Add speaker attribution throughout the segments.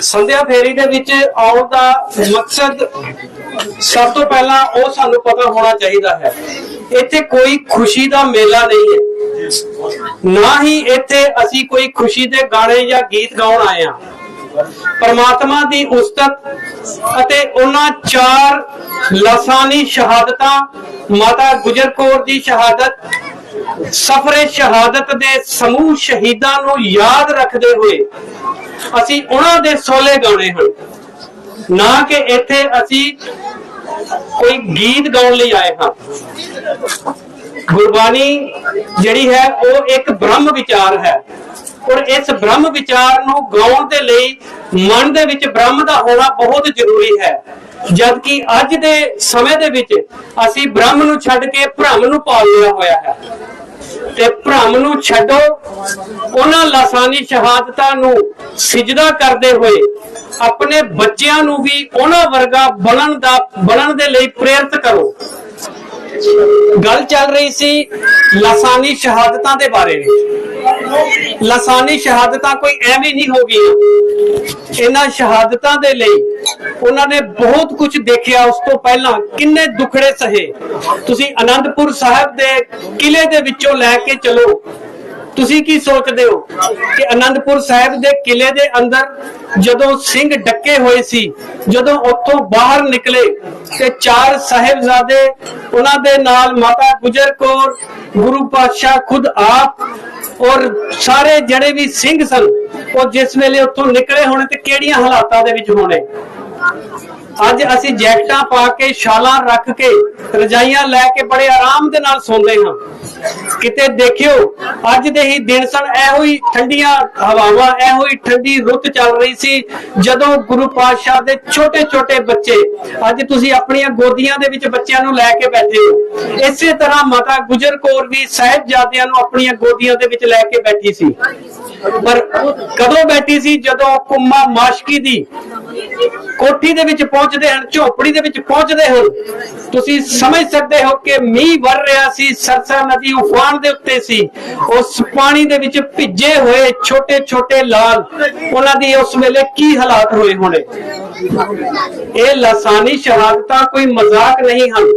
Speaker 1: ਸੰਧਿਆ ਫੇਰੀ ਦੇ ਵਿੱਚ ਆਉਣ ਦਾ ਮਕਸਦ ਸਭ ਤੋਂ ਪਹਿਲਾਂ ਉਹ ਸਾਨੂੰ ਪਤਾ ਹੋਣਾ ਚਾਹੀਦਾ ਹੈ। ਇੱਥੇ ਕੋਈ ਖੁਸ਼ੀ ਦਾ ਮੇਲਾ ਨਹੀਂ ਹੈ। ਨਾ ਹੀ ਇੱਥੇ ਅਸੀਂ ਕੋਈ ਖੁਸ਼ੀ ਦੇ ਗਾਣੇ ਜਾਂ ਗੀਤ ਗਾਉਣ ਆਏ ਹਾਂ। ਪਰਮਾਤਮਾ ਦੀ ਉਸਤਤ ਅਤੇ ਉਹਨਾਂ ਚਾਰ ਲਸਾਨੀ ਸ਼ਹਾਦਤਾਂ, ਮਾਤਾ ਗੁਜਰ ਕੌਰ ਦੀ ਸ਼ਹਾਦਤ, ਸਫਰੇ ਸ਼ਹਾਦਤ ਦੇ ਸਮੂਹ ਸ਼ਹੀਦਾਂ ਨੂੰ ਯਾਦ ਰੱਖਦੇ ਹੋਏ ਅਸੀਂ ਉਹਨਾਂ ਦੇ ਸੋਲੇ ਗਾਉਣੇ ਹਨ ਨਾ ਕਿ ਇੱਥੇ ਅਸੀਂ ਕੋਈ ਗੀਤ ਗਾਉਣ ਲਈ ਆਏ ਹਾਂ। ਗੁਰਬਾਣੀ ਜਿਹੜੀ ਹੈ, ਉਹ ਇੱਕ ਬ੍ਰਹਮ ਵਿਚਾਰ ਹੈ। ਔਰ ਇਸ ਬ੍ਰਹਮ ਵਿਚਾਰ ਨੂੰ ਗਾਉਣ ਦੇ ਲਈ ਮਨ ਦੇ ਵਿੱਚ ਬ੍ਰਹਮ ਦਾ ਹੋਣਾ ਬਹੁਤ ਜ਼ਰੂਰੀ ਹੈ। ਜਦ ਕਿ ਅੱਜ ਦੇ ਸਮੇਂ ਦੇ ਵਿੱਚ ਅਸੀਂ ਬ੍ਰਹਮ ਨੂੰ ਛੱਡ ਕੇ ਭ੍ਰਮ ਨੂੰ ਪਾਲ ਲਿਆ ਹੋਇਆ ਹੈ। ਤੇ ਭ੍ਰਮ ਨੂੰ ਛੱਡੋ। ਉਹਨਾਂ ਲਾਸਾਨੀ ਸ਼ਹਾਦਤਾਂ ਨੂੰ ਸਿਜਦਾ ਕਰਦੇ ਹੋਏ ਆਪਣੇ ਬੱਚਿਆਂ ਨੂੰ ਵੀ ਉਹਨਾਂ ਵਰਗਾ ਬਣਨ ਦਾ ਬਣਨ ਦੇ ਲਈ ਪ੍ਰੇਰਿਤ ਕਰੋ। ਗੱਲ ਚੱਲ ਰਹੀ ਸੀ ਲਾਸਾਨੀ ਸ਼ਹਾਦਤਾਂ ਦੇ ਬਾਰੇ ਵਿੱਚ। ਲਾਸਾਨੀ ਸ਼ਹਾਦਤਾਂ ਕੋਈ ਐਵੇਂ ਨਹੀਂ ਹੋ ਗਈਆਂ। ਇਹਨਾਂ ਸ਼ਹਾਦਤਾਂ ਦੇ ਲਈ ਉਹਨਾਂ ਨੇ ਬਹੁਤ ਕੁਝ ਦੇਖਿਆ ਉਸ ਤੋਂ ਪਹਿਲਾਂ। ਕਿੰਨੇ ਦੁਖੜੇ ਸਹੇ। ਤੁਸੀਂ ਅਨੰਦਪੁਰ ਸਾਹਿਬ ਦੇ ਕਿਲੇ ਦੇ ਵਿੱਚੋਂ ਲੈ ਕੇ ਚਲੋ। ਤੁਸੀਂ ਕੀ ਸੋਚਦੇ ਹੋ ਕਿ ਅਨੰਦਪੁਰ ਸਾਹਿਬ ਦੇ ਕਿਲੇ ਦੇ ਅੰਦਰ ਜਦੋਂ ਸਿੰਘ ਡੱਕੇ ਹੋਏ ਸੀ, ਜਦੋਂ ਉੱਥੋਂ ਬਾਹਰ ਨਿਕਲੇ ਤੇ ਚਾਰ ਸਾਹਿਬਜ਼ਾਦੇ ਉਹਨਾਂ ਦੇ ਨਾਲ ਮਾਤਾ ਗੁਜਰ ਕੌਰ, ਗੁਰੂ ਪਾਤਸ਼ਾਹ ਖੁਦ ਆਪ ਔਰ ਸਾਰੇ ਜਿਹੜੇ ਵੀ ਸਿੰਘ ਸਨ, ਉਹ ਜਿਸ ਵੇਲੇ ਉੱਥੋਂ ਨਿਕਲੇ ਹੋਣੇ ਤੇ ਕਿਹੜੀਆਂ ਹਾਲਾਤਾਂ ਦੇ ਵਿੱਚ ਹੋਣੇ? ਅੱਜ ਅਸੀਂ ਜੈਕਟਾਂ ਪਾ ਕੇ, ਸ਼ਾਲਾਂ ਰੱਖ ਕੇ, ਰਜਾਈਆਂ ਲੈ ਕੇ ਬੜੇ ਆਰਾਮ ਦੇ ਨਾਲ ਸੌਂਦੇ ਹਾਂ। ਕਿਤੇ ਦੇਖਿਓ, ਅੱਜ ਦੇ ਹੀ ਦਿਨ ਸਨ, ਇਹੋ ਹੀ ਠੰਡੀਆਂ ਹਵਾਵਾਂ, ਇਹੋ ਹੀ ਠੰਡੀ ਰੁੱਤ ਚੱਲ ਰਹੀ ਸੀ, ਜਦੋਂ ਗੁਰੂ ਪਾਤਸ਼ਾਹ ਦੇ ਛੋਟੇ ਛੋਟੇ ਬੱਚੇ, ਅੱਜ ਤੁਸੀਂ ਆਪਣੀਆਂ ਗੋਦੀਆਂ ਦੇ ਵਿੱਚ ਬੱਚਿਆਂ ਨੂੰ ਲੈ ਕੇ ਬੈਠੇ ਹੋ। ਇਸੇ ਤਰ੍ਹਾਂ ਮਾਤਾ ਗੁਜਰ ਕੌਰ ਵੀ ਸਾਹਿਬਜ਼ਾਦਿਆਂ ਨੂੰ ਆਪਣੀਆਂ ਗੋਦੀਆਂ ਦੇ ਵਿੱਚ ਲੈ ਕੇ ਬੈਠੀ ਸੀ। ਪਰ ਕਦੋਂ ਬੈਠੀ ਸੀ? ਜਦੋਂ ਕੁੰਮਾ ਮਾਸ਼ਕੀ ਦੀ ਕੋਠੀ ਦੇ ਵਿੱਚ ਪਹੁੰਚਦੇ ਹਨ, ਝੋਪੜੀ ਦੇ ਵਿੱਚ ਪਹੁੰਚਦੇ ਹਨ ਤੁਸੀਂ ਸਮਝ ਸਕਦੇ ਹੋ ਕਿ ਮੀਂਹ ਵਰ ਰਿਹਾ ਸੀ, ਸਰਸਾ ਨਦੀ ਉਫਾਨ ਦੇ ਉੱਤੇ ਸੀ। ਉਸ ਪਾਣੀ ਦੇ ਵਿੱਚ ਭਿੱਜੇ ਹੋਏ ਛੋਟੇ ਛੋਟੇ ਲਾਲ, ਉਹਨਾਂ ਦੀ ਉਸ ਵੇਲੇ ਕੀ ਹਾਲਾਤ ਹੋਏ ਹੋਣੇ? ਇਹ ਲਸਾਨੀ ਸ਼ਹਾਦਤਾਂ ਕੋਈ ਮਜ਼ਾਕ ਨਹੀਂ ਹਨ।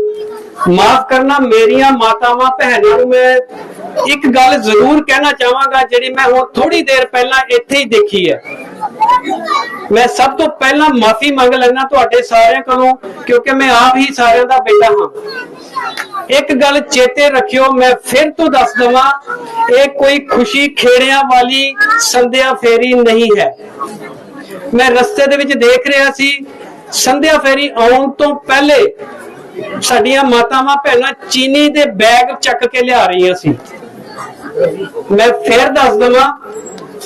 Speaker 1: ਮਾਫ ਕਰਨਾ ਮੇਰੀਆਂ ਮਾਤਾਵਾਂ ਭੈਣਾਂ ਨੂੰ ਮੈਂ ਇੱਕ ਗੱਲ ਜ਼ਰੂਰ ਕਹਿਣਾ ਚਾਹਾਂਗਾ, ਜਿਹੜੀ ਮੈਂ ਹੁਣ ਥੋੜੀ ਦੇਰ ਪਹਿਲਾਂ ਇੱਥੇ ਹੀ ਦੇਖੀ ਹੈ। ਮੈਂ ਸਭ ਤੋਂ ਪਹਿਲਾਂ ਮਾਫੀ ਮੰਗ ਲੈਣਾ ਤੁਹਾਡੇ ਸਾਰਿਆਂ ਕੋਲੋਂ, ਕਿਉਂਕਿ ਮੈਂ ਆਪ ਹੀ ਸਾਰਿਆਂ ਦਾ ਬੇਟਾ ਹਾਂ। ਇੱਕ ਗੱਲ ਚੇਤੇ ਰੱਖਿਓ, ਮੈਂ ਫਿਰ ਤੋਂ ਦੱਸ ਦਵਾਂ, ਇਹ ਕੋਈ ਖੁਸ਼ੀ ਖੇੜਿਆਂ ਵਾਲੀ ਸੰਧਿਆ ਫੇਰੀ ਨਹੀਂ ਹੈ। ਮੈਂ ਰਸਤੇ ਦੇ ਵਿੱਚ ਦੇਖ ਰਿਹਾ ਸੀ, ਸੰਧਿਆ ਫੇਰੀ ਆਉਣ ਤੋਂ ਪਹਿਲੇ ਸਾਡੀਆਂ ਮਾਤਾਵਾਂ ਭੈਣਾਂ ਚੀਨੀ ਦੇ ਬੈਗ ਚੱਕ ਕੇ ਲਿਆ ਰਹੀਆਂ ਸੀ। ਮੈਂ ਫੇਰ ਦੱਸ ਦਵਾਂ,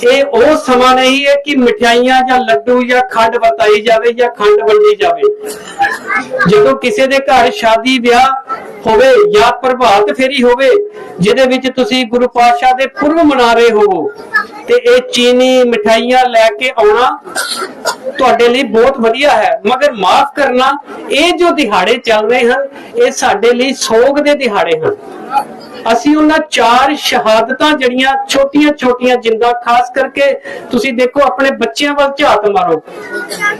Speaker 1: ਇਹ ਉਹ ਸਮਾਂ ਨਹੀਂ ਹੈ ਕਿ ਮਠਿਆਈਆਂ ਜਾਂ ਲੱਡੂ ਜਾਂ ਖੰਡ ਵਰਤਾਈ ਜਾਵੇ ਜਾਂ ਖੰਡ ਵੰਡੀ ਜਾਵੇ। ਜਦੋਂ ਕਿਸੇ ਦੇ ਘਰ ਸ਼ਾਦੀ, ਵਿਆਹ ਹੋਵੇ ਜਾਂ ਪ੍ਰਭਾਤ ਫੇਰੀ ਹੋਵੇ, ਜਿਹਦੇ ਵਿੱਚ ਤੁਸੀਂ ਗੁਰੂ ਪਾਤਸ਼ਾਹ ਦੇ ਪੁਰਬ ਮਨਾ ਰਹੇ ਹੋਵੋ ਤੇ ਇਹ ਚੀਨੀ ਮਠਾਈਆਂ ਲੈ ਕੇ ਆਉਣਾ ਤੁਹਾਡੇ ਲਈ ਬਹੁਤ ਵਧੀਆ ਹੈ। ਮਗਰ ਮਾਫ ਕਰਨਾ, ਇਹ ਜੋ ਦਿਹਾੜੇ ਚੱਲ ਰਹੇ ਹਨ, ਇਹ ਸਾਡੇ ਲਈ ਸੋਗ ਦੇ ਦਿਹਾੜੇ ਹਨ। ਅਸੀਂ ਉਹਨਾਂ ਚਾਰ ਸ਼ਹਾਦਤਾਂ ਜਿਹੜੀਆਂ ਛੋਟੀਆਂ ਛੋਟੀਆਂ ਜਿੰਦਾ, ਖਾਸ ਕਰਕੇ ਤੁਸੀਂ ਦੇਖੋ ਆਪਣੇ ਬੱਚਿਆਂ ਵੱਲ ਝਾਤ ਮਾਰੋ।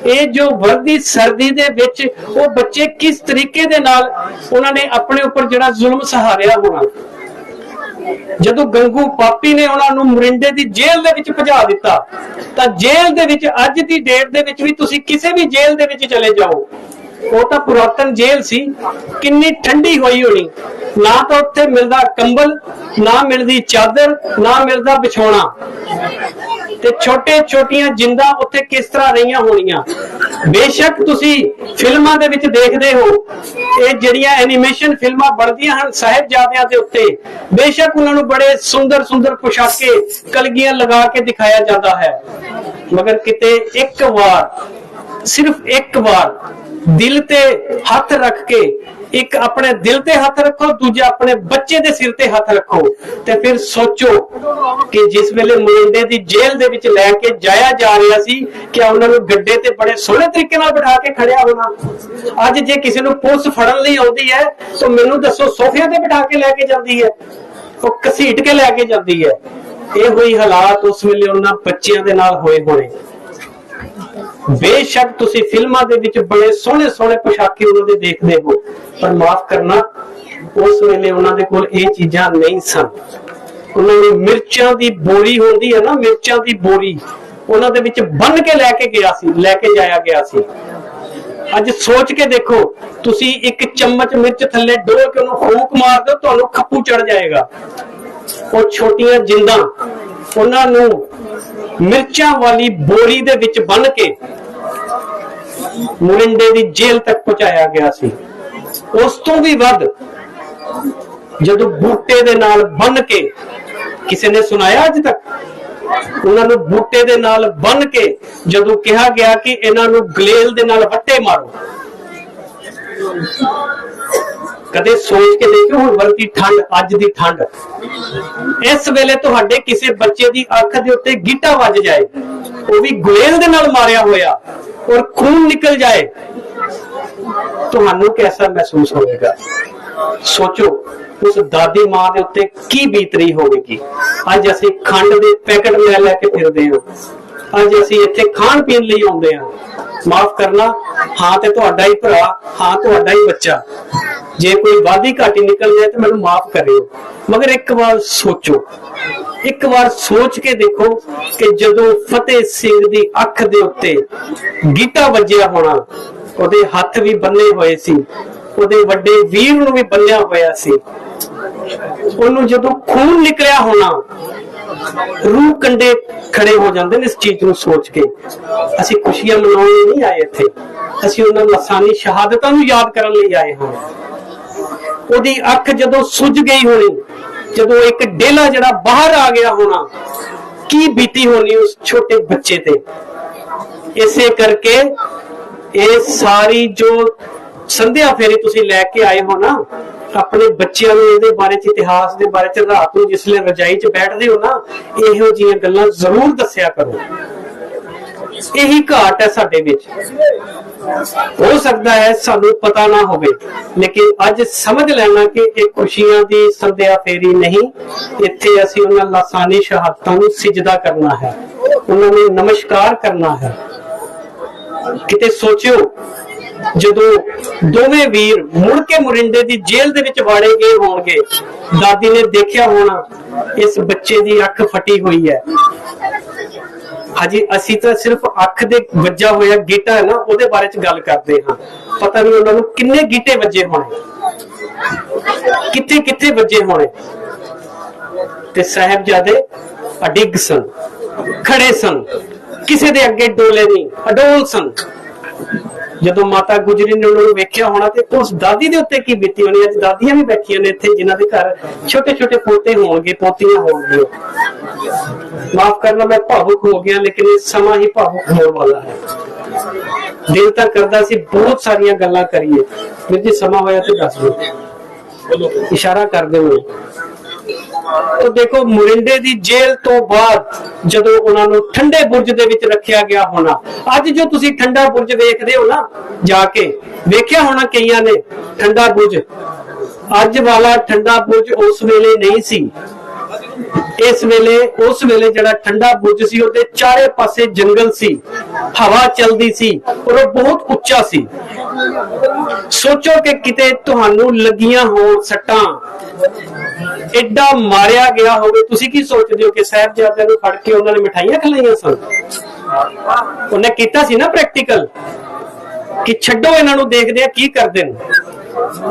Speaker 1: ਇਹ ਜੋ ਵਰਦੀ ਸਰਦੀ ਦੇ ਵਿੱਚ ਉਹ ਬੱਚੇ ਕਿਸ ਤਰੀਕੇ ਦੇ ਨਾਲ ਉਹਨਾਂ ਨੇ ਆਪਣੇ ਉੱਪਰ ਜਿਹੜਾ ਜ਼ੁਲਮ ਸਹਾਰਿਆ ਹੋਣਾ। ਜਦੋਂ ਗੰਗੂ ਪਾਪੀ ਨੇ ਉਹਨਾਂ ਨੂੰ ਮਰਿੰਡੇ ਦੀ ਜੇਲ੍ਹ ਦੇ ਵਿੱਚ ਭਜਾ ਦਿੱਤਾ, ਤਾਂ ਜੇਲ੍ਹ ਦੇ ਵਿੱਚ ਅੱਜ ਦੀ ਡੇਟ ਦੇ ਵਿੱਚ ਵੀ ਤੁਸੀਂ ਕਿਸੇ ਵੀ ਜੇਲ੍ਹ ਦੇ ਵਿੱਚ ਚਲੇ ਜਾਓ। ਉਹ ਤਾਂ ਪੁਰਾਤਨ ਜੇਲ੍ਹ ਸੀ, ਕਿੰਨੀ ਠੰਡੀ ਹੋਈ ਹੋਣੀ। ਨਾ ਤਾਂ ਉੱਥੇ ਮਿਲਦਾ ਕੰਬਲ, ਨਾ ਮਿਲਦੀ ਚਾਦਰ, ਨਾ ਮਿਲਦਾ ਵਿਛਾਉਣਾ। ਤੇ ਛੋਟੇ ਛੋਟੀਆਂ ਜਿੰਦਾ ਉੱਥੇ ਕਿਸ ਤਰ੍ਹਾਂ ਰਹੀਆਂ ਹੋਣੀਆਂ? ਬੇਸ਼ੱਕ ਤੁਸੀਂ ਫਿਲਮਾਂ ਦੇ ਵਿੱਚ ਦੇਖਦੇ ਹੋ। ਇਹ ਜਿਹੜੀਆਂ ਐਨੀਮੇਸ਼ਨ ਫਿਲਮਾਂ ਬਣਦੀਆਂ ਹਨ ਸਾਹਿਬਜ਼ਾਦਿਆਂ ਦੇ ਉੱਤੇ, ਬੇਸ਼ੱਕ ਉਹਨਾਂ ਨੂੰ ਬੜੇ ਸੁੰਦਰ ਸੁੰਦਰ ਪੁਸ਼ਾਕੇ, ਕਲਗੀਆਂ ਲਗਾ ਕੇ ਦਿਖਾਇਆ ਜਾਂਦਾ ਹੈ। ਮਗਰ ਕਿਤੇ ਇੱਕ ਵਾਰ, ਸਿਰਫ ਇੱਕ ਵਾਰ ਦਿਲ ਤੇ ਹੱਥ ਰੱਖ ਕੇ ਇੱਕ ਆਪਣੇ ਦਿਲ ਤੇ ਹੱਥ ਰੱਖੋ, ਦੂਜਾ ਆਪਣੇ ਬੱਚੇ ਦੇ ਸਿਰ ਤੇ ਹੱਥ ਰੱਖੋ। ਤੇ ਫਿਰ ਸੋਚੋ ਕਿ ਜਿਸ ਵੇਲੇ ਮੁੰਡੇ ਦੀ ਜੇਲ੍ਹ ਦੇ ਵਿੱਚ ਲੈ ਕੇ ਜਾਇਆ ਜਾ ਰਿਹਾ ਸੀ, ਕਿ ਉਹਨਾਂ ਨੂੰ ਗੱਡੇ ਤੇ ਬੜੇ ਸੋਹਣੇ ਤਰੀਕੇ ਨਾਲ ਬਿਠਾ ਕੇ ਖੜਿਆ ਹੋਣਾ। ਅੱਜ ਜੇ ਕਿਸੇ ਨੂੰ ਪੁਲਿਸ ਫੜਨ ਲਈ ਆਉਂਦੀ ਹੈ, ਤਾਂ ਮੈਨੂੰ ਦੱਸੋ ਸੋਫਿਆਂ ਤੇ ਬਿਠਾ ਕੇ ਲੈ ਕੇ ਜਾਂਦੀ ਹੈ? ਉਹ ਘਸੀਟ ਕੇ ਲੈ ਕੇ ਜਾਂਦੀ ਹੈ। ਇਹ ਹੋਈ ਹਾਲਾਤ ਉਸ ਵੇਲੇ ਉਹਨਾਂ ਬੱਚਿਆਂ ਦੇ ਨਾਲ ਹੋਏ ਹੋਣੇ। ਬੇਸ਼ੱਕ ਤੁਸੀਂ ਫਿਲਮਾਂ ਦੇ ਵਿੱਚ ਬੜੇ ਸੋਹਣੇ ਸੋਹਣੇ ਪੋਸ਼ਾਕੇ ਉਹਨਾਂ ਦੇ ਦੇਖਦੇ ਹੋ, ਪਰ ਮਾਫ ਕਰਨਾ, ਉਸ ਵੇਲੇ ਉਹਨਾਂ ਦੇ ਕੋਲ ਇਹ ਚੀਜ਼ਾਂ ਨਹੀਂ ਸਨ। ਉਹਨਾਂ ਨੇ ਮਿਰਚਾਂ ਦੀ ਬੋਰੀ ਹੁੰਦੀ ਹੈ ਨਾ, ਮਿਰਚਾਂ ਦੀ ਬੋਰੀ, ਉਹਨਾਂ ਦੇ ਵਿੱਚ ਬੰਨ ਕੇ ਲੈ ਕੇ ਗਿਆ ਸੀ, ਲੈ ਕੇ ਜਾਇਆ ਗਿਆ ਸੀ। ਅੱਜ ਸੋਚ ਕੇ ਦੇਖੋ, ਤੁਸੀਂ ਇੱਕ ਚਮਚ ਮਿਰਚ ਥੱਲੇ ਡੋਲ ਕੇ ਉਹਨੂੰ ਫੂਕ ਮਾਰ ਦਿਓ, ਤੁਹਾਨੂੰ ਖੱਪੂ ਚੜ ਜਾਏਗਾ। ਉਹ ਛੋਟੀਆਂ ਜਿੰਦਾਂ, ਉਹਨਾਂ ਨੂੰ ਮਿਰਚਾਂ ਵਾਲੀ ਬੋਰੀ ਦੇ ਵਿੱਚ ਬੰਨ ਕੇ ਮੁਰਿੰਡੇ ਦੀ ਜੇਲ੍ਹ ਤੱਕ ਪਹੁੰਚਾਇਆ ਗਿਆ ਸੀ। ਉਸ ਤੋਂ ਵੀ ਵੱਧ ਜਦੋਂ ਬੂਟੇ ਦੇ ਨਾਲ ਬੰਨ ਕੇ ਕਿਸੇ ਨੇ ਸੁਣਾਇਆ ਅੱਜ ਤੱਕ, ਉਹਨਾਂ ਨੂੰ ਬੂਟੇ ਦੇ ਨਾਲ ਬੰਨ ਕੇ ਜਦੋਂ ਕਿਹਾ ਗਿਆ ਕਿ ਇਹਨਾਂ ਨੂੰ ਗਲੇਲ ਦੇ ਨਾਲ ਵੱਟੇ ਮਾਰੋ, ਕਦੇ ਸੋਚ ਕੇ ਦੇਖਿਓ ਹੁਣ ਵਰਤੀ ਠੰਡ, ਅੱਜ ਦੀ ਠੰਡ। ਇਸ ਵੇਲੇ ਤੁਹਾਡੇ ਕਿਸੇ ਬੱਚੇ ਦੀ ਅੱਖ ਦੇ ਉੱਤੇ ਗੀਟਾ ਵੱਜ ਜਾਏ, ਉਹ ਵੀ ਗਲੇਲ ਦੇ ਨਾਲ ਮਾਰਿਆ ਹੋਇਆ। ਔਰ ਖੂਨ ਨਿਕਲ ਜਾਏ। ਤੁਹਾਨੂੰ ਕਿਹਦਾ ਮਹਿਸੂਸ ਹੋਵੇਗਾ? ਸੋਚੋ, ਉਸ ਦਾਦੀ ਮਾਂ ਦੇ ਉੱਤੇ ਕੀ ਬੀਤਰੀ ਹੋਵੇਗੀ? ਅੱਜ ਅਸੀਂ ਖੰਡ ਦੇ ਪੈਕਟ ਲੈ ਲੈ ਕੇ ਫਿਰਦੇ ਹਾਂ। ਅੱਜ ਅਸੀਂ ਇੱਥੇ ਖਾਣ ਪੀਣ ਲਈ ਆਉਂਦੇ ਹਾਂ। ਮਾਫ ਕਰਨਾ, ਹਾਂ ਤੇ ਤੁਹਾਡਾ ਹੀ ਭਰਾ, ਹਾਂ ਤੁਹਾਡਾ ਹੀ ਬੱਚਾ। ਜੇ ਕੋਈ ਵਾਦੀ ਘਾਟੀ ਨਿਕਲ ਜਾਏ ਤੇ ਮੈਨੂੰ ਮਾਫ ਕਰਿਓ। ਮਗਰ ਇੱਕ ਵਾਰ ਸੋਚੋ ਇੱਕ ਵਾਰ ਸੋਚ ਕੇ ਦੇਖੋ ਕਿ ਜਦੋਂ ਫਤਿਹ ਸਿੰਘ ਦੀ ਅੱਖ ਦੇ ਉੱਤੇ ਗੀਟਾ ਵੱਜਿਆ ਹੋਣਾ, ਉਹਦੇ ਹੱਥ ਵੀ ਬੰਨੇ ਹੋਏ ਸੀ, ਉਹਦੇ ਵੱਡੇ ਵੀਰ ਨੂੰ ਵੀ ਬੰਨਿਆ ਹੋਇਆ ਸੀ। ਉਹਨੂੰ ਜਦੋਂ ਖੂਨ ਨਿਕਲਿਆ ਹੋਣਾ, ਰੂਹ ਕੰਡੇ ਖੜੇ ਹੋ ਜਾਂਦੇ ਨੇ ਇਸ ਚੀਜ਼ ਨੂੰ ਸੋਚ ਕੇ। ਅਸੀਂ ਖੁਸ਼ੀਆਂ ਮਨਾਉਣ ਨਹੀਂ ਆਏ ਇੱਥੇ। ਅਸੀਂ ਉਹਨਾਂ ਲਸਾਨੀ ਸ਼ਹਾਦਤਾਂ ਨੂੰ ਯਾਦ ਕਰਨ ਲਈ ਆਏ ਹਾਂ। ਉਹਦੀ ਅੱਖ ਜਦੋਂ ਸੁੱਜ ਗਈ ਹੋਣੀ ਜਦੋਂ ਇੱਕ ਡੇਲਾ ਜਿਹੜਾ ਬਾਹਰ ਆ ਗਿਆ ਹੋਣਾ, ਕੀ ਬੀਤੀ ਹੋਣੀ ਉਸ ਛੋਟੇ ਬੱਚੇ ਤੇ? ਇਸੇ ਕਰਕੇ ਇਹ ਸਾਰੀ ਜੋ ਸੰਧਿਆ ਫੇਰੀ ਤੁਸੀਂ ਲੈ ਕੇ ਆਏ ਹੋ ਨਾ, ਆਪਣੇ ਬੱਚਿਆਂ ਨੂੰ ਇਹਦੇ ਬਾਰੇ ਚ ਇਤਿਹਾਸ ਦੇ ਬਾਰੇ ਚ ਰਾਤ ਨੂੰ ਜਿਸਲੇ ਰਜਾਈ 'ਚ ਬੈਠਦੇ ਹੋ ਨਾ, ਇਹੋ ਜਿਹੀਆਂ ਗੱਲਾਂ ਜ਼ਰੂਰ ਦੱਸਿਆ ਕਰੋ। ਇਹੀ ਘਾਟ ਹੈ ਸਾਡੇ ਵਿੱਚ। ਹੋ ਸਕਦਾ ਹੈ ਸਾਨੂੰ ਪਤਾ ਨਾ ਹੋਵੇ, ਲੇਕਿਨ ਅੱਜ ਸਮਝ ਲੈਣਾ ਕਿ ਇਹ ਖੁਸ਼ੀਆਂ ਦੀ ਸੰਧਿਆ ਫੇਰੀ ਨਹੀਂ, ਇੱਥੇ ਅਸੀਂ ਉਹਨਾਂ ਲਾਸਾਨੀ ਸ਼ਹਾਦਤਾਂ ਨੂੰ ਸਿਜਦਾ ਕਰਨਾ ਹੈ, ਉਹਨਾਂ ਨੂੰ ਨਮਸਕਾਰ ਕਰਨਾ ਹੈ। ਕਿਤੇ ਸੋਚਿਓ, ਜਦੋਂ ਦੋਵੇਂ ਵੀਰ ਮੁੜ ਕੇ ਮੁਰਿੰਡੇ ਦੀ ਜੇਲ੍ਹ ਦੇ ਵਿੱਚ ਵਾੜੇ ਗਏ ਹੋਣਗੇ, ਦਾਦੀ ਨੇ ਦੇਖਿਆ ਹੋਣਾ, ਇਸ ਬੱਚੇ ਦੀ ਅੱਖ ਫਟੀ ਹੋਈ ਹੈ। ਹਜੇ, ਅਸੀਂ ਤਾਂ ਸਿਰਫ ਅੱਖ ਦੇ ਵੱਜਾ ਹੋਇਆ ਗੀਟਾ ਹੈ ਨਾ, ਉਹਦੇ ਬਾਰੇ ਚ ਗੱਲ ਕਰਦੇ ਹਾਂ। ਪਤਾ ਨਹੀਂ ਉਹਨਾਂ ਨੂੰ ਕਿੰਨੇ ਗੀਟੇ ਵੱਜੇ ਹੋਣੇ। ਕਿੱਥੇ ਕਿੱਥੇ ਵੱਜੇ ਹੋਣੇ। ਤੇ ਸਾਹਿਬਜ਼ਾਦੇ ਅਡਿੱਗ ਸਨ, ਖੜੇ ਸਨ। ਕਿਸੇ ਦੇ ਅੱਗੇ ਡੋਲੇ ਨਹੀਂ, ਅਡੋਲ ਸਨ। ਜਦੋਂ ਮਾਤਾ ਗੁਜਰੀ ਨੇ ਉਹਨਾਂ ਨੂੰ ਵੇਖਿਆ ਹੋਣਾ ਤੇ ਉਸ ਦਾਦੀ ਦੇ ਉੱਤੇ ਕੀ ਬੀਤੀ ਹੋਣੀ, ਅੱਜ ਦਾਦੀਆਂ ਵੀ ਬੈਠੀਆਂ ਨੇ ਇੱਥੇ, ਜਿਨ੍ਹਾਂ ਦੇ ਘਰ ਛੋਟੇ ਛੋਟੇ ਪੋਤੇ ਹੋਣਗੇ, ਪੋਤੀਆਂ ਹੋਣਗੀਆਂ। ਮਾਫ ਕਰਨਾ, ਮੈਂ ਭਾਵੁਕ ਹੋ ਗਿਆ, ਲੇਕਿਨ ਇਹ ਸਮਾਂ ਹੀ ਭਾਵੁਕ ਹੋਣ ਵਾਲਾ ਹੈ। ਦਿਲ ਤਾਂ ਕਰਦਾ ਸੀ ਬਹੁਤ ਸਾਰੀਆਂ ਗੱਲਾਂ ਕਰੀਏ। ਵੀਰ ਜੀ, ਸਮਾਂ ਹੋਇਆ ਤੇ ਦੱਸ ਦਿਓ। ਇਸ਼ਾਰਾ ਕਰ ਦਿਓ। ਤੋ ਦੇਖੋ, ਮੁਰਿੰਡੇ ਦੀ ਜੇਲ੍ਹ ਤੋਂ ਬਾਅਦ ਜਦੋਂ ਉਹਨਾਂ ਨੂੰ ਠੰਡੇ ਬੁਰਜ ਦੇ ਵਿੱਚ ਰੱਖਿਆ ਗਿਆ ਹੋਣਾ, ਅੱਜ ਜੋ ਤੁਸੀਂ ਠੰਡਾ ਬੁਰਜ ਵੇਖਦੇ ਹੋ ਨਾ, ਜਾ ਕੇ, ਵੇਖਿਆ ਹੋਣਾ ਕਈਆਂ ਨੇ ਠੰਡਾ ਬੁਰਜ? ਅੱਜ ਵਾਲਾ ਠੰਡਾ ਬੁਰਜ ਉਸ ਵੇਲੇ ਨਹੀਂ ਸੀ। ਇਸ ਵੇਲੇ, ਉਸ ਵੇਲੇ ਜਿਹੜਾ ਠੰਡਾ ਬੁਰਜ ਸੀ, ਉਹਦੇ ਚਾਰੇ ਪਾਸੇ ਜੰਗਲ ਸੀ, ਹਵਾ ਚੱਲਦੀ ਸੀ, ਔਰ ਉਹ ਬਹੁਤ ਉੱਚਾ ਸੀ। ਸੋਚੋ ਕਿ ਕਿਤੇ ਤੁਹਾਨੂੰ ਲੱਗੀਆਂ ਹੋਣ ਸੱਟਾਂ ਐਡਾ ਮਾਰਿਆ ਗਿਆ ਹੋਵੇ, ਤੁਸੀਂ ਕੀ ਸੋਚਦੇ ਹੋ ਕਿ ਸਾਹਿਬਜ਼ਾਦਿਆਂ ਨੂੰ ਫੜ ਕੇ ਉਹਨਾਂ ਨੇ ਮਿਠਾਈਆਂ ਖਲਾਈਆਂ ਸਨ? ਉਹਨੇ ਕੀਤਾ ਸੀ ਨਾ ਪ੍ਰੈਕਟੀਕਲ ਕਿ ਛੱਡੋ ਇਹਨਾਂ ਨੂੰ ਦੇਖਦੇ ਆ ਕੀ ਕਰਦੇ ਨੇ।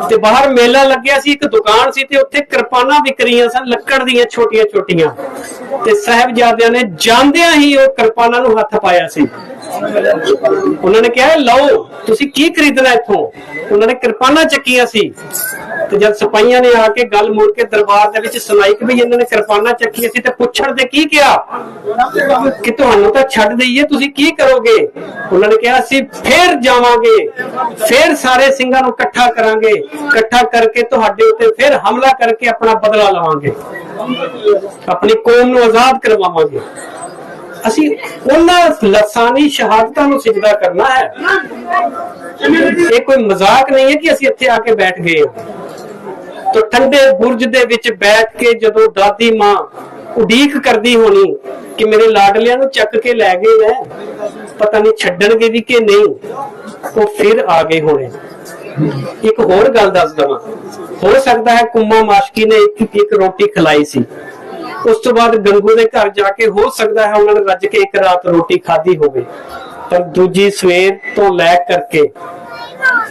Speaker 1: ਤੇ ਬਾਹਰ ਮੇਲਾ ਲੱਗਿਆ ਸੀ, ਇੱਕ ਦੁਕਾਨ ਸੀ ਤੇ ਉੱਥੇ ਕਿਰਪਾਨਾਂ ਵਿਕ ਰਹੀਆਂ ਸਨ, ਲੱਕੜ ਦੀਆਂ ਛੋਟੀਆਂ ਛੋਟੀਆਂ ਤੇ ਸਾਹਿਬਜ਼ਾਦਿਆਂ ਨੇ ਜਾਂਦਿਆਂ ਹੀ ਉਹ ਕਿਰਪਾਨਾਂ ਨੂੰ ਹੱਥ ਪਾਇਆ ਸੀ। ਉਹਨਾਂ ਨੇ ਕਿਹਾ, ਲਓ, ਤੁਸੀਂ ਕੀ ਖਰੀਦਣਾ ਇੱਥੋਂ? ਉਹਨਾਂ ਨੇ ਕਿਰਪਾਨਾਂ ਚੱਕੀਆਂ ਸੀ। ਤੇ ਜਦ ਸਿਪਾਹੀਆਂ ਨੇ ਆ ਕੇ ਗੱਲ ਮੁੜ ਕੇ ਦਰਬਾਰ ਦੇ ਵਿੱਚ ਸੁਣਾਈ ਕਿ ਵੀ ਇਹਨਾਂ ਨੇ ਕਿਰਪਾਨਾਂ ਚੱਕੀਆਂ ਸੀ ਤੇ ਪੁੱਛਣ ਤੇ ਕੀ ਕਿਹਾ? ਕਿ ਤੁਹਾਨੂੰ ਤਾਂ ਛੱਡ ਦਈਏ, ਤੁਸੀਂ ਕੀ ਕਰੋਗੇ? ਉਹਨਾਂ ਨੇ ਕਿਹਾ, ਅਸੀਂ ਫੇਰ ਜਾਵਾਂਗੇ। ਫੇਰ ਸਾਰੇ ਸਿੰਘਾਂ ਨੂੰ ਇਕੱਠਾ ਕਰਾਂਗੇ। ਇਕੱਠਾ ਕਰਕੇ ਤੁਹਾਡੇ ਉੱਤੇ ਫੇਰ ਹਮਲਾ ਕਰਕੇ ਆਪਣਾ ਬਦਲਾ ਲਵਾਂਗੇ। ਆਪਣੀ ਕੌਮ ਨੂੰ ਆਜ਼ਾਦ ਕਰਵਾਵਾਂਗੇ। ਅਸੀਂ ਉਹਨਾਂ ਲਸਾਨੀ ਸ਼ਹਾਦਤਾਂ ਨੂੰ ਸਿਜਦਾ ਕਰਨਾ ਹੈ। ਇਹ ਕੋਈ ਮਜ਼ਾਕ ਨਹੀਂ ਹੈ ਕਿ ਅਸੀਂ ਇੱਥੇ ਆ ਕੇ ਬੈਠ ਗਏ ਹਾਂ। ਠੰਡੇ ਬੁਰਜ ਦੇ ਵਿੱਚ ਬੈਠ ਕੇ ਜਦੋਂ ਦਾਦੀ ਮਾਂ ਉਡੀਕ ਕਰਦੀ ਹੋਣੀ ਕਿ ਮੇਰੇ ਲਾਡਲਿਆਂ ਨੂੰ ਚੱਕ ਕੇ ਲੈ ਗਏ ਨੇ, ਪਤਾ ਨਹੀਂ ਛੱਡਣਗੇ ਵੀ ਕਿ ਨਹੀਂ, ਉਹ ਫਿਰ ਆ ਗਏ ਹੋਣੇ। ਇੱਕ ਹੋਰ ਗੱਲ ਦੱਸ ਦਵਾਂ। ਹੋ ਸਕਦਾ ਹੈ ਕੁੰਮਾ ਮਾਸ਼ਕੀ ਨੇ ਇੱਕ ਇੱਕ ਰੋਟੀ ਖਲਾਈ ਸੀ। ਉਸ ਤੋਂ ਬਾਅਦ ਗੰਗੂ ਦੇ ਘਰ ਜਾ ਕੇ ਹੋ ਸਕਦਾ ਹੈ ਉਹਨਾਂ ਨੇ ਰੱਜ ਕੇ ਇੱਕ ਰਾਤ ਰੋਟੀ ਖਾਧੀ ਹੋਵੇ। ਪਰ ਦੂਜੀ ਸਵੇਰ ਤੋਂ ਲੈ ਕਰਕੇ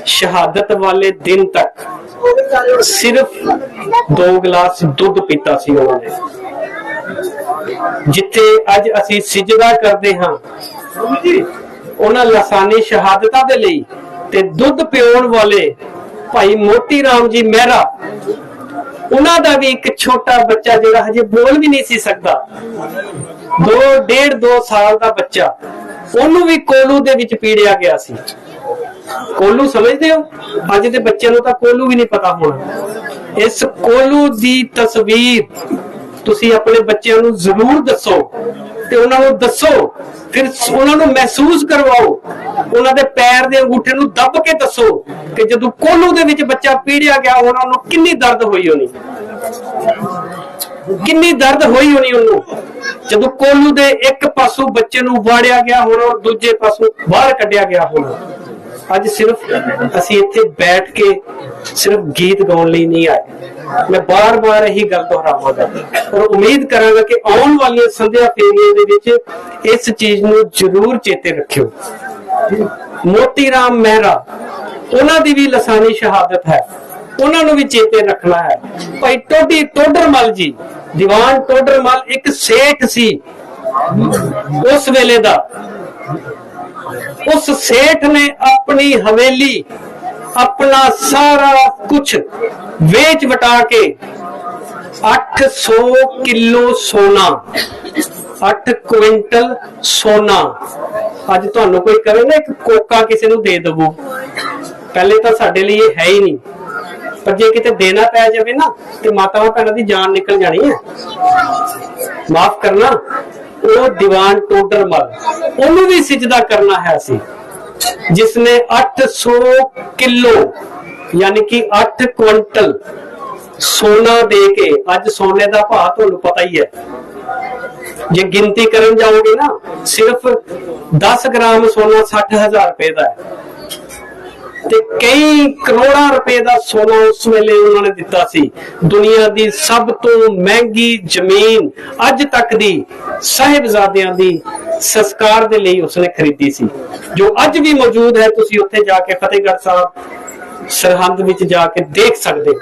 Speaker 1: ਸ਼ਹਾਦਤ ਵਾਲੇ ਦਿਨ ਤੱਕ ਸਿਰਫ ਦੋ ਗਲਾਸ ਦੁੱਧ ਪੀਤਾ ਸੀ ਉਹਨਾਂ ਨੇ। ਜਿੱਥੇ ਅੱਜ ਅਸੀਂ ਸਿਜਦਾ ਕਰਦੇ ਹਾਂ, ਉਹਨਾਂ ਲਸਾਨੀ ਸ਼ਹਾਦਤਾਂ ਦੇ ਲਈ ਤੇ ਦੁੱਧ ਪਿਉਣ ਵਾਲੇ ਭਾਈ ਮੋਤੀ ਰਾਮ ਜੀ ਮਹਿਰਾ, ਉਹਨਾਂ ਦਾ ਵੀ ਇੱਕ ਛੋਟਾ ਬੱਚਾ ਜਿਹੜਾ ਹਜੇ ਬੋਲ ਵੀ ਨਹੀਂ ਸੀ ਸਕਦਾ। ਦੋ, ਡੇਢ ਦੋ ਸਾਲ ਦਾ ਬੱਚਾ। ਉਹਨੂੰ ਵੀ ਕੋਲੂ ਦੇ ਵਿੱਚ ਪੀੜਿਆ ਗਿਆ ਸੀ। ਕੋਲੂ ਸਮਝਦੇ ਹੋ? ਅੱਜ ਦੇ ਬੱਚਿਆਂ ਨੂੰ ਤਾਂ ਕੋਲੂ ਵੀ ਨਹੀਂ ਪਤਾ ਹੋਣਾ। ਇਸ ਕੋਲੂ ਦੀ ਤਸਵੀਰ ਤੁਸੀਂ ਆਪਣੇ ਬੱਚਿਆਂ ਨੂੰ ਜ਼ਰੂਰ ਦੱਸੋ ਤੇ ਉਹਨਾਂ ਨੂੰ ਦੱਸੋ, ਫਿਰ ਉਹਨਾਂ ਨੂੰ ਮਹਿਸੂਸ ਕਰਵਾਓ। ਉਹਨਾਂ ਦੇ ਪੈਰ ਦੇ ਅੰਗੂਠੇ ਨੂੰ ਦੱਬ ਕੇ ਦੱਸੋ ਕਿ ਜਦੋਂ ਕੋਲੂ ਦੇ ਵਿੱਚ ਬੱਚਾ ਪੀੜਿਆ ਗਿਆ, ਉਹਨਾਂ ਨੂੰ ਕਿੰਨੀ ਦਰਦ ਹੋਈ ਹੋਣੀ। ਕਿੰਨੀ ਦਰਦ ਹੋਈ ਹੋਣੀ ਉਹਨੂੰ? ਜਦੋਂ ਕੋਲੂ ਦੇ ਇੱਕ ਪਾਸੋਂ ਬੱਚੇ ਨੂੰ ਵਾੜਿਆ ਗਿਆ ਹੋਣਾ ਔਰ ਦੂਜੇ ਪਾਸੋਂ ਬਾਹਰ ਕੱਢਿਆ ਗਿਆ ਹੋਣਾ, ਅੱਜ ਸਿਰਫ ਅਸੀਂ ਇੱਥੇ ਬੈਠ ਕੇ ਸਿਰਫ ਗੀਤ ਗਾਉਣ ਲਈ ਨਹੀਂ ਆਏ। ਮੈਂ ਬਾਰ-ਬਾਰ ਇਹੀ ਗੱਲ ਦੁਹਰਾਵਾਂਗਾ ਔਰ ਉਮੀਦ ਕਰਾਂਗਾ ਕਿ ਆਉਣ ਵਾਲੀਆਂ ਸੰਧਿਆ ਫੇਰੀਆਂ ਦੇ ਵਿੱਚ ਇਸ ਚੀਜ਼ ਨੂੰ ਜ਼ਰੂਰ ਚੇਤੇ ਰੱਖਿਓ। ਮੋਤੀ ਰਾਮ ਮਹਿਰਾ, ਉਹਨਾਂ ਦੀ ਵੀ ਲਸਾਨੀ ਸ਼ਹਾਦਤ ਹੈ। ਉਹਨਾਂ ਨੂੰ ਵੀ ਚੇਤੇ ਰੱਖਣਾ ਹੈ। ਭਾਈ ਟੋਡੀ ਟੋਡਰਮਲ ਜੀ, ਦੀਵਾਨ ਟੋਡਰਮਲ ਇੱਕ ਸੇਠ ਸੀ। ਉਸ ਵੇਲੇ ਦਾ। ਉਸ ਸੇਠ ਨੇ ਆਪਣੀ ਹਵੇਲੀ, ਆਪਣਾ ਸਾਰਾ ਕੁਝ ਵੇਚ ਵਟਾ ਕੇ 800 ਕਿਲੋ ਸੋਨਾ 8 ਕੁਇੰਟਲ ਸੋਨਾ। ਅੱਜ ਤੁਹਾਨੂੰ ਕੋਈ ਕਹੇ ਨਾ, ਇੱਕ ਕੋਕਾ ਕਿਸੇ ਨੂੰ ਦੇ ਦਵੋ। ਪਹਿਲੇ ਤਾਂ ਸਾਡੇ ਲਈ ਇਹ ਹੈ ਹੀ ਨਹੀਂ। ਪਰ ਜੇ ਕਿਤੇ ਦੇਣਾ ਪੈ ਜਾਵੇ ਨਾ, ਤੇ ਮਾਤਾਵਾਂ ਭੈਣਾਂ ਦੀ ਜਾਨ ਨਿਕਲ ਜਾਣੀ ਹੈ। ਮਾਫ ਕਰਨਾ, ਉਹ ਦੀਵਾਨ ਟੋਡਰਮਲ ਉਹਨੂੰ ਵੀ ਸਿਜਦਾ ਕਰਨਾ ਹੈ ਸੀ ਜਿਸ ਨੇ 800 ਕਿਲੋ, ਯਾਨੀ ਕਿ 8 ਕੁਇੰਟਲ ਸੋਨਾ ਦੇ ਕੇ, ਅੱਜ ਸੋਨੇ ਦਾ ਭਾਅ ਤੁਹਾਨੂੰ ਪਤਾ ਹੀ ਹੈ। ਜੇ ਗਿਣਤੀ ਕਰਨ ਜਾਓਗੇ ਨਾ, ਸਿਰਫ 10 ਗ੍ਰਾਮ ਸੋਨਾ 60000 ਰੁਪਏ ਦਾ ਹੈ। ਤੇ ਕਈ ਕਰੋੜਾਂ ਰੁਪਏ ਦਾ ਸੋਨਾ ਉਸ ਵੇਲੇ ਉਹਨਾਂ ਨੇ ਦਿੱਤਾ ਸੀ। ਦੁਨੀਆ ਦੀ ਸਭ ਤੋਂ ਮਹਿੰਗੀ ਜ਼ਮੀਨ ਅੱਜ ਤੱਕ ਦੀ ਸਾਹਿਬਜ਼ਾਦਿਆਂ ਦੀ ਸੰਸਕਾਰ ਦੇ ਲਈ ਉਸਨੇ ਖਰੀਦੀ ਸੀ। ਜੋ ਅੱਜ ਵੀ ਮੌਜੂਦ ਹੈ, ਤੁਸੀਂ ਉੱਥੇ ਜਾ ਕੇ ਫਤਿਹਗੜ੍ਹ ਸਾਹਿਬ ਸਰਹੰਦ ਵਿੱਚ ਜਾ ਕੇ ਦੇਖ ਸਕਦੇ ਹੋ।